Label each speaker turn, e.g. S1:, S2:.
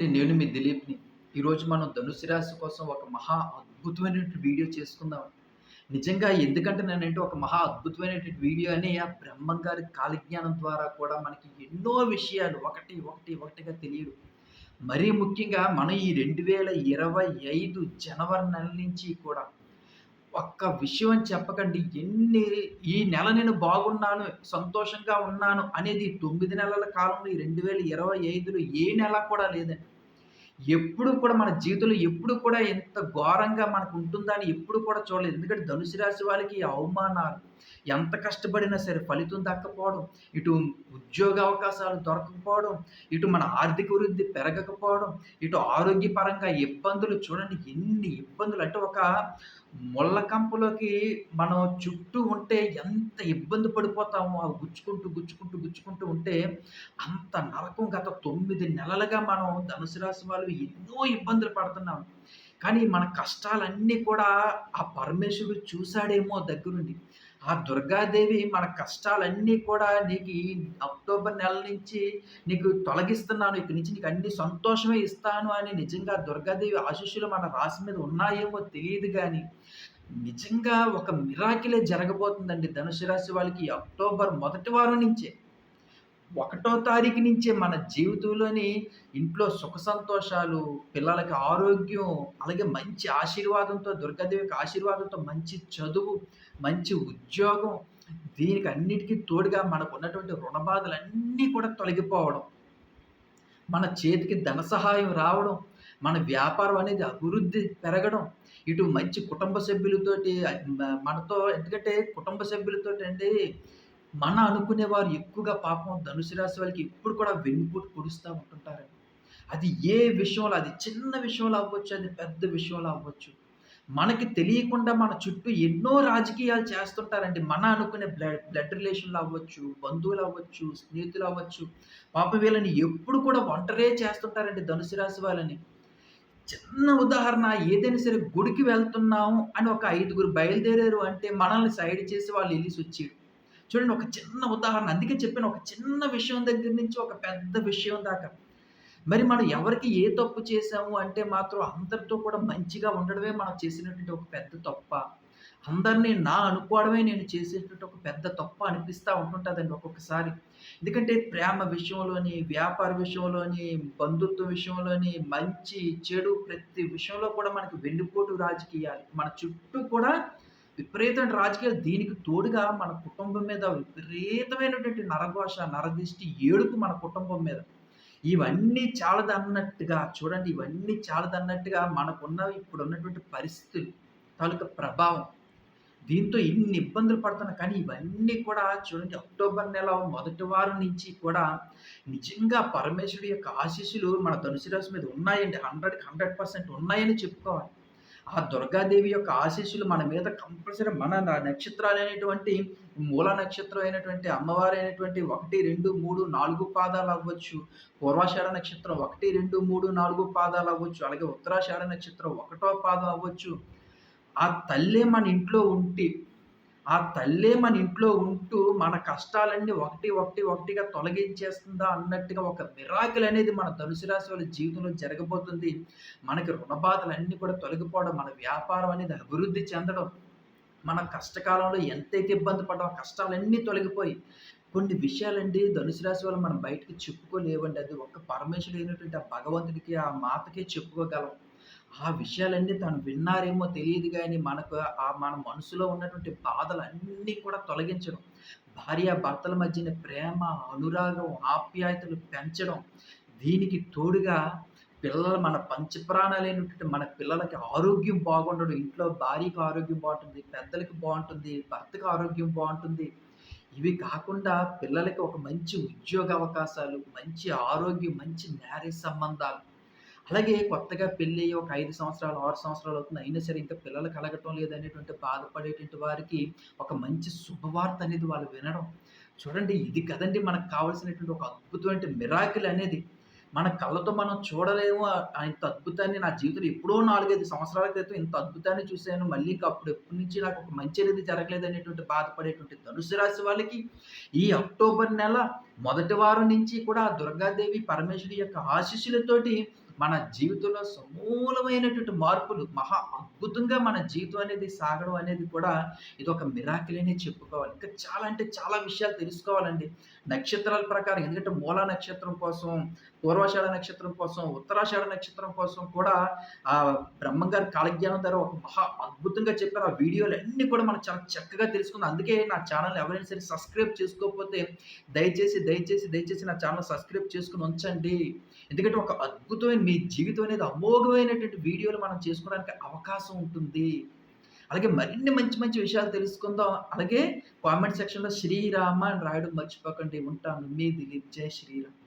S1: అండి నేను మీ దిలీప్ని. ఈరోజు మనం ధనుసు రాశి కోసం ఒక మహా అద్భుతమైనటువంటి వీడియో చేసుకుందాం. నిజంగా ఎందుకంటే నేనంటే ఒక మహా అద్భుతమైనటువంటి వీడియో అని ఆ బ్రహ్మం గారి కాలజ్ఞానం ద్వారా కూడా మనకి ఎన్నో విషయాలు ఒకటి ఒకటి ఒకటిగా తెలియదు. మరీ ముఖ్యంగా మనం ఈ రెండు వేల ఇరవై ఐదు జనవరి నెల నుంచి కూడా ఒక్క విషయం అని చెప్పకండి ఎన్ని ఈ నెల నేను బాగున్నాను సంతోషంగా ఉన్నాను అనేది తొమ్మిది నెలల కాలంలో ఈ రెండు వేల ఇరవై ఐదులో ఏ నెల కూడా లేదండి. ఎప్పుడు కూడా మన జీవితంలో ఎప్పుడు కూడా ఎంత ఘోరంగా మనకు ఉంటుందని ఎప్పుడు కూడా చూడలేదు. ఎందుకంటే ధనుసు రాశి వాళ్ళకి అవమానాలు ఎంత కష్టపడినా సరే ఫలితం దక్కపోవడం ఇటు ఉద్యోగ అవకాశాలు దొరకకపోవడం ఇటు మన ఆర్థిక వృద్ధి పెరగకపోవడం ఇటు ఆరోగ్యపరంగా ఇబ్బందులు చూడండి. ఎన్ని ఇబ్బందులు అంటే ఒక ముళ్ళ కంపలోకి మనం చుట్టూ ఉంటే ఎంత ఇబ్బంది పడిపోతామో అవి గుచ్చుకుంటూ గుచ్చుకుంటూ గుచ్చుకుంటూ ఉంటే అంత నరకం గత తొమ్మిది నెలలుగా మనం ధనుసు రాశి వాళ్ళు ఎన్నో ఇబ్బందులు పడుతున్నాం. కానీ మన కష్టాలన్నీ కూడా ఆ పరమేశ్వరుడు చూశాడేమో దగ్గరుండి. ఆ దుర్గాదేవి మన కష్టాలన్నీ కూడా నీకు ఈ అక్టోబర్ నెల నుంచి నీకు తొలగిస్తున్నాను. ఇక్కడి నుంచి నీకు అన్ని సంతోషమే ఇస్తాను అని నిజంగా దుర్గాదేవి ఆశీస్సులు మన రాశి మీద ఉన్నాయేమో తెలియదు కానీ నిజంగా ఒక మిరాకిలే జరగబోతుందండి. ధనుసు రాశి వాళ్ళకి అక్టోబర్ మొదటి వారం నుంచే. ఒకటో తారీఖు నుంచే మన జీవితంలోని ఇంట్లో సుఖ సంతోషాలు పిల్లలకి ఆరోగ్యం అలాగే మంచి ఆశీర్వాదంతో దుర్గాదేవికి ఆశీర్వాదంతో మంచి చదువు మంచి ఉద్యోగం దీనికి అన్నిటికీ తోడుగా మనకు ఉన్నటువంటి రుణ బాధలన్నీ కూడా తొలగిపోవడం మన చేతికి ధన సహాయం రావడం మన వ్యాపారం అనేది అభివృద్ధి పెరగడం ఇటు మంచి కుటుంబ సభ్యులతోటి మనతో ఎందుకంటే కుటుంబ సభ్యులతోటి అండి మన అనుకునేవారు ఎక్కువగా పాపం ధనుసు రాశి వాళ్ళకి ఎప్పుడు కూడా వెన్నుపోటు పొడుస్తూ ఉంటుంటారండి. అది ఏ విషయంలో అది చిన్న విషయంలో అవ్వచ్చు అది పెద్ద విషయంలో అవ్వచ్చు. మనకి తెలియకుండా మన చుట్టూ ఎన్నో రాజకీయాలు చేస్తుంటారండి. మన అనుకునే బ్లడ్ బ్లడ్ రిలేషన్లు అవ్వచ్చు బంధువులు అవ్వచ్చు స్నేహితులు అవ్వచ్చు. పాప వీళ్ళని ఎప్పుడు కూడా ఒంటరే చేస్తుంటారండి ధనుసు రాశి వాళ్ళని. చిన్న ఉదాహరణ ఏదైనా సరే గుడికి వెళ్తున్నాము అని ఒక ఐదుగురు బయలుదేరారు అంటే మనల్ని సైడ్ చేసి వాళ్ళు వెళ్ళి వచ్చారు చూడండి ఒక చిన్న ఉదాహరణ. అందుకే చెప్పాను ఒక చిన్న విషయం దగ్గర నుంచి ఒక పెద్ద విషయం దాకా. మరి మనం ఎవరికి ఏ తప్పు చేసాము అంటే మాత్రం అందరితో కూడా మంచిగా ఉండడమే మనం చేసినటువంటి ఒక పెద్ద తప్ప. అందరినీ నా అనుకోవడమే నేను చేసేటువంటి ఒక పెద్ద తప్ప అనిపిస్తూ ఉంటుంటుందండి ఒక్కొక్కసారి. ఎందుకంటే ప్రేమ విషయంలోని వ్యాపార విషయంలోని బంధుత్వ విషయంలోని మంచి చెడు ప్రతి విషయంలో కూడా మనకి వెన్నుపోటు రాజకీయాలు. మన చుట్టూ కూడా విపరీతమైన రాజకీయాలు. దీనికి తోడుగా మన కుటుంబం మీద విపరీతమైనటువంటి నరఘోష నరదిష్టి ఏడుపు మన కుటుంబం మీద. ఇవన్నీ చాలదన్నట్టుగా చూడండి ఇవన్నీ చాలదన్నట్టుగా మనకున్న ఇప్పుడు ఉన్నటువంటి పరిస్థితులు తాలూకా ప్రభావం. దీంతో ఇన్ని ఇబ్బందులు పడుతున్నా. కానీ ఇవన్నీ కూడా చూడండి అక్టోబర్ నెల మొదటి వారం నుంచి కూడా నిజంగా పరమేశ్వరుడు యొక్క ఆశీస్సులు మన ధనుసు రాశి మీద ఉన్నాయండి. హండ్రెడ్కి హండ్రెడ్ పర్సెంట్ ఉన్నాయని చెప్పుకోవాలి. ఆ దుర్గాదేవి యొక్క ఆశీస్సులు మన మీద కంపల్సరీ మన నక్షత్రాలు అనేటువంటి మూల నక్షత్రం అయినటువంటి అమ్మవారు అయినటువంటి ఒకటి రెండు మూడు నాలుగు పాదాలు అవ్వచ్చు. పూర్వాషాఢ నక్షత్రం ఒకటి రెండు మూడు నాలుగు పాదాలు అవ్వచ్చు. అలాగే ఉత్తరాషాఢ నక్షత్రం ఒకటో పాదం అవ్వచ్చు. ఆ తల్లే మన ఇంట్లో ఉంటే ఆ తల్లే మన ఇంట్లో ఉంటూ మన కష్టాలన్నీ ఒకటి ఒకటి ఒకటిగా తొలగించేస్తుందా అన్నట్టుగా ఒక మిరాకిల్ అనేది మన ధనుసు రాశి వాళ్ళ జీవితంలో జరగబోతుంది. మనకి రుణబాధలన్నీ కూడా తొలగిపోవడం మన వ్యాపారం అనేది అభివృద్ధి చెందడం మన కష్టకాలంలో ఎంతైతే ఇబ్బంది పడ్డామో కష్టాలన్నీ తొలగిపోయి కొన్ని విషయాలండి ధనుసు రాశి వాళ్ళు మనం బయటకు చెప్పుకోలేవండి. అది ఒక్క పరమేశ్వరుడు అయినటువంటి ఆ భగవంతుడికి ఆ మాతకే చెప్పుకోగలం. ఆ విషయాలన్నీ తను విన్నారేమో తెలియదు కానీ మనకు ఆ మన మనసులో ఉన్నటువంటి బాధలన్నీ కూడా తొలగించడం భార్య భర్తల మధ్యన ప్రేమ అనురాగం ఆప్యాయతలు పెంచడం దీనికి తోడుగా పిల్లలు మన పంచప్రాణాలైనటువంటి మన పిల్లలకి ఆరోగ్యం బాగుండడం ఇంట్లో భార్యకు ఆరోగ్యం బాగుంటుంది పెద్దలకి బాగుంటుంది భర్తకి ఆరోగ్యం బాగుంటుంది. ఇవి కాకుండా పిల్లలకి ఒక మంచి ఉద్యోగ అవకాశాలు మంచి ఆరోగ్యం మంచి మ్యారేజ్ సంబంధాలు అలాగే కొత్తగా పెళ్ళి ఒక ఐదు సంవత్సరాలు ఆరు సంవత్సరాలు అవుతుంది అయినా సరే ఇంకా పిల్లలు కలగటం లేదనేటువంటి బాధపడేటువంటి వారికి ఒక మంచి శుభవార్త అనేది వాళ్ళు వినడం. చూడండి ఇది కదండి మనకు కావాల్సినటువంటి ఒక అద్భుతమైన మిరాకిల్ అనేది. మన కళ్ళతో మనం చూడలేము. ఇంత అద్భుతాన్ని నా జీవితంలో ఎప్పుడో నాలుగైదు సంవత్సరాల క్రితం ఇంత అద్భుతాన్ని చూశాను. మళ్ళీ ఇంకా అప్పుడు ఎప్పటి నుంచి నాకు ఒక మంచి అనేది జరగలేదు అనేటువంటి బాధపడేటువంటి ధనుసు రాశి వాళ్ళకి ఈ అక్టోబర్ నెల మొదటి వారం నుంచి కూడా దుర్గాదేవి పరమేశ్వరి యొక్క ఆశీస్సులతోటి మన జీవితంలో సమూలమైనటువంటి మార్పులు మహా అద్భుతంగా మన జీవితం అనేది సాగడం అనేది కూడా ఇది ఒక మిరాకిలేనే చెప్పుకోవాలి. ఇంకా చాలా అంటే చాలా విషయాలు తెలుసుకోవాలండి. నక్షత్రాల ప్రకారం ఎందుకంటే మూలా నక్షత్రం కోసం, పూర్వాషాఢ నక్షత్రం కోసం, ఉత్తరాషాఢ నక్షత్రం కోసం కూడా ఆ బ్రహ్మంగారు కాలజ్ఞానం ద్వారా ఒక మహా అద్భుతంగా చెప్పారు. ఆ వీడియోలన్నీ కూడా మనం చాలా చక్కగా తెలుసుకుందాం. అందుకే నా ఛానల్ ఎవరైనా సరే సబ్స్క్రైబ్ చేసుకోకపోతే దయచేసి, దయచేసి, దయచేసి నా ఛానల్ సబ్స్క్రైబ్ చేసుకుని ఉంచండి. ఎందుకంటే ఒక అద్భుతమైన మీ జీవితం అనేది అమోఘమైనటువంటి వీడియోలు మనం చేసుకోవడానికి అవకాశం ఉంటుంది. అలాగే మరిన్ని మంచి మంచి విషయాలు తెలుసుకుందాం. అలాగే కామెంట్ సెక్షన్‌లో శ్రీరామ అని రాయడం మర్చిపోకండి. ఉంటాను. మీ దిలీప్. జై శ్రీరామ్.